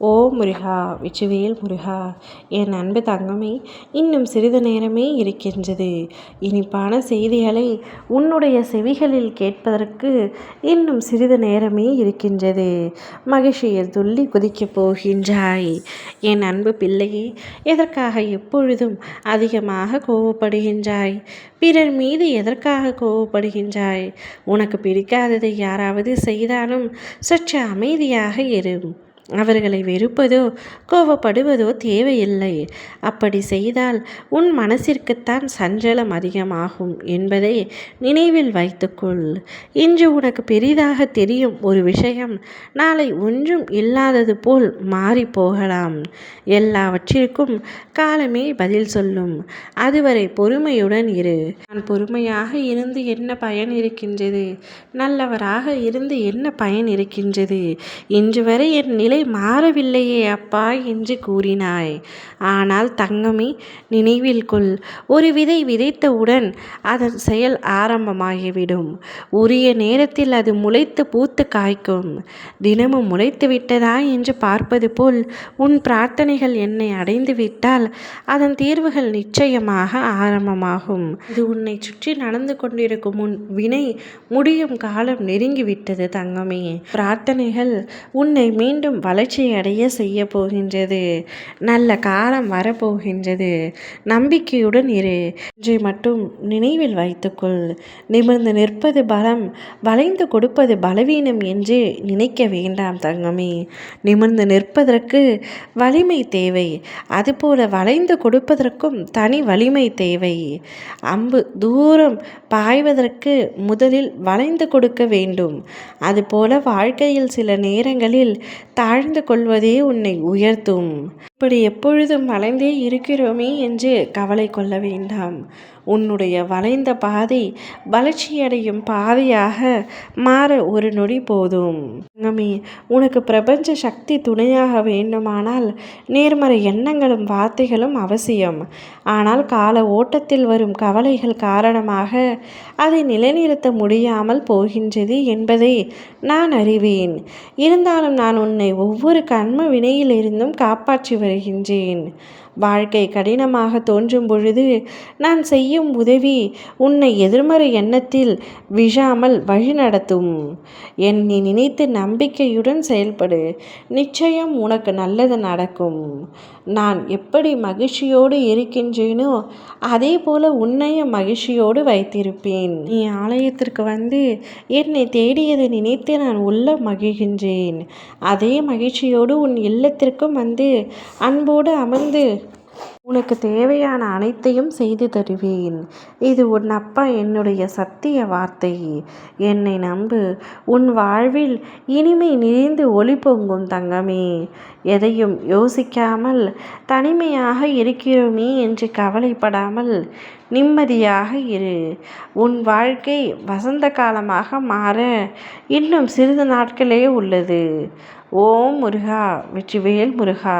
ஓ முருகா வெற்றிவேல் முருகா என் அன்பு தங்கமே இன்னும் சிறிது நேரமே இருக்கின்றது. இனிப்பான செய்திகளை உன்னுடைய செவிகளில் கேட்பதற்கு இன்னும் சிறிது நேரமே இருக்கின்றது. மகிழ்ச்சியில் துள்ளி குதிக்கப் போகின்றாய். என் அன்பு பிள்ளையே எதற்காக எப்பொழுதும் அதிகமாக கோவப்படுகின்றாய்? பிறர் மீது எதற்காக கோவப்படுகின்றாய்? உனக்கு பிடிக்காததை யாராவது செய்தாலும் சற்று அமைதியாக இரு. அவர்களை வெறுப்பதோ கோபப்படுவதோ தேவையில்லை. அப்படி செய்தால் உன் மனசிற்குத்தான் சஞ்சலம் அதிகமாகும் என்பதை நினைவில் வைத்துக்கொள். இன்று உனக்கு பெரிதாக தெரியும் ஒரு விஷயம். நாளை ஒன்றும் இல்லாதது போல் மாறி போகலாம் எல்லாவற்றிற்கும் காலமே பதில் சொல்லும். அதுவரை பொறுமையுடன் இரு. நான் பொறுமையாக இருந்து என்ன பயன் இருக்கின்றது? நல்லவராக இருந்து என்ன பயன் இருக்கின்றது? இன்று வரை என் நிலை நிலை மாறவில்லையே அப்பா என்று கூறினாய். ஆனால் தங்கமே நினைவில் கொள். ஒரு விதை விதைத்தவுடன் அதன் செயல் ஆரம்பமாகிவிடும். உரிய நேரத்தில் அது முளைத்து பூத்து காய்க்கும். தினமும் முளைத்து விட்டதா என்று பார்ப்பது போல் உன் பிரார்த்தனைகள் என்னை அடைந்து விட்டால் அதன் தீர்வுகள் நிச்சயமாக ஆரம்பமாகும். இது உன்னை சுற்றி நடந்து கொண்டிருக்கும் உன் வினை முடியும் காலம் நெருங்கிவிட்டது தங்கமே. பிரார்த்தனைகள் உன்னை மீண்டும் வளர்ச்சி அடைய செய்ய போகின்றது. நல்ல காலம் வரப்போகின்றது. நம்பிக்கையுடன் இரு. இன்றை மட்டும் நினைவில் வைத்துக்கொள். நிமிர்ந்து நிற்பது பலம் வளைந்து கொடுப்பது பலவீனம் என்று நினைக்க வேண்டாம் தங்கமே. நிமிர்ந்து நிற்பதற்கு வலிமை தேவை. அதுபோல வளைந்து கொடுப்பதற்கும் தனி வலிமை தேவை. அம்பு தூரம் பாய்வதற்கு முதலில் வளைந்து கொடுக்க வேண்டும். அதுபோல வாழ்க்கையில் சில நேரங்களில் தாழ் தாழ்ந்து கொள்வதே உன்னை உயர்த்தும். இப்படி எப்பொழுதும் வளைந்தே இருக்கிறோமே என்று கவலை கொள்ள வேண்டாம். உன்னுடைய வளைந்த பாதை வளர்ச்சியடையும் பாதையாக மாற ஒரு நொடி போதும். தங்கமே உனக்கு பிரபஞ்ச சக்தி துணையாக வேண்டுமானால் நேர்மறை எண்ணங்களும் வார்த்தைகளும் அவசியம். ஆனால் கால ஓட்டத்தில் வரும் கவலைகள் காரணமாக அதை நிலைநிறுத்த முடியாமல் போகின்றது என்பதை நான் அறிவேன். இருந்தாலும் நான் உன்னை ஒவ்வொரு கண்ம வினையிலிருந்தும் காப்பாற்றி வருகின்றேன் வாழ்க்கை கடினமாக தோன்றும் பொழுது நான் செய்யும் உதவி உன்னை எதிர்மறை எண்ணத்தில் விழாமல் வழிநடத்தும் என்னை நினைத்து நம்பிக்கையுடன் செயல்படு. நிச்சயம் உனக்கு நல்லது நடக்கும். நான் எப்படி மகிழ்ச்சியோடு இருக்கின்றேனோ அதே போல உன்னையும் மகிழ்ச்சியோடு வைத்திருப்பேன். நீ ஆலயத்திற்கு வந்து என்னை தேடியதை நினைத்து நான் உள்ள மகிழ்கின்றேன். அதே மகிழ்ச்சியோடு உன் இல்லத்திற்கும் வந்து அன்போடு அமர்ந்து உனக்கு தேவையான அனைத்தையும் செய்து தருவேன். இது உன் அப்பா என்னுடைய சத்திய வார்த்தை. என்னை நம்பு. உன் வாழ்வில் இனிமை நிறைந்து ஒளி பொங்கும் தங்கமே. எதையும் யோசிக்காமல் தனிமையாக இருக்கிறோமே என்று கவலைப்படாமல் நிம்மதியாக இரு. உன் வாழ்க்கை வசந்த காலமாக மாற இன்னும் சிறிது நாட்களே உள்ளது. ஓம் முருகா வெற்றிவேல் முருகா.